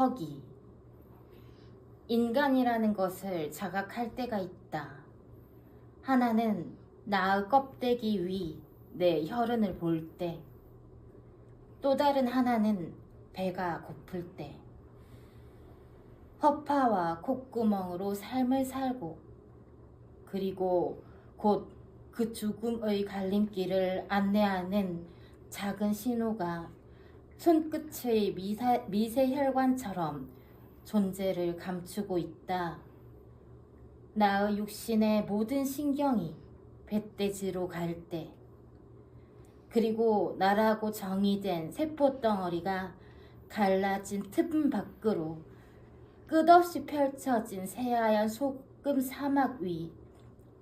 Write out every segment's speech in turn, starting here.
허기. 인간이라는 것을 자각할 때가 있다. 하나는 나의 껍데기 위 내 혈흔을 볼 때. 또 다른 하나는 배가 고플 때. 허파와 콧구멍으로 삶을 살고, 그리고 곧 그 죽음의 갈림길을 안내하는 작은 신호가 손끝의 미세혈관처럼 존재를 감추고 있다. 나의 육신의 모든 신경이 배돼지로 갈 때, 그리고 나라고 정의된 세포 덩어리가 갈라진 틈 밖으로 끝없이 펼쳐진 새하얀 소금 사막 위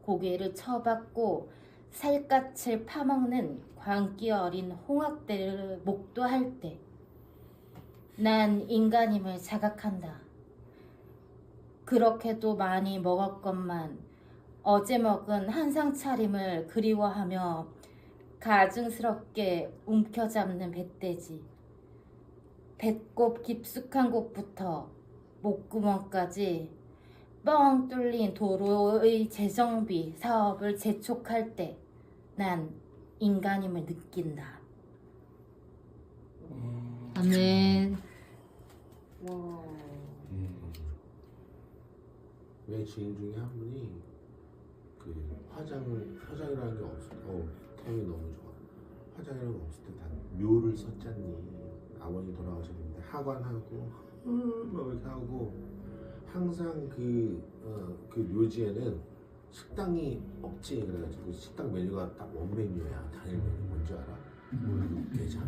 고개를 쳐박고 살갗을 파먹는 광기 어린 홍학대를 목도할 때, 난 인간임을 자각한다. 그렇게도 많이 먹었건만 어제 먹은 한상 차림을 그리워하며 가증스럽게 움켜잡는 뱃돼지. 배꼽 깊숙한 곳부터 목구멍까지 뻥 뚫린 도로의 재정비 사업을 재촉할 때 난 인간임을 느낀다. 아멘. 와. 음. 내 지인 중에 한 분이 그 화장을 화장이라는 게 없을 어 템이 너무 좋아 화장이라는 게 없을 때단 묘를 썼잖니 아버지 돌아가셨는데 하관하고 음, 막 이렇게 하고 항상 그, 어, 그 묘지에는 식당이 없지. 그래가지고 식당 메뉴가 딱 원 메뉴야. 단일 메뉴. 뭔지 알아? 육개장.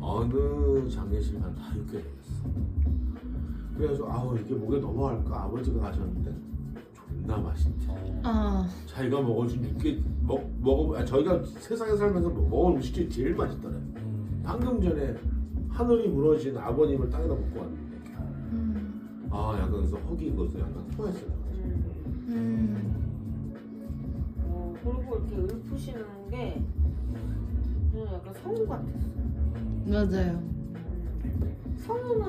어느 장례식만 다 육개장이었어. 그래가지고 아우 이게 목에 넘어갈까? 아버지가 가셨는데 존나 맛있대. 아, 자기가 먹어준 육개 먹 먹어 아, 저희가 세상에 살면서 먹은 음식 중에 제일 맛있더래. 방금 전에 하늘이 무너진 아버님을 땅에다 먹고 왔는데. 음, 아 약간 그래서 허기 이것도 약간 통했어요 음. 음, 이렇게 읊으시는 게 저는 약간 성우 같았어요. 맞아요. 성우는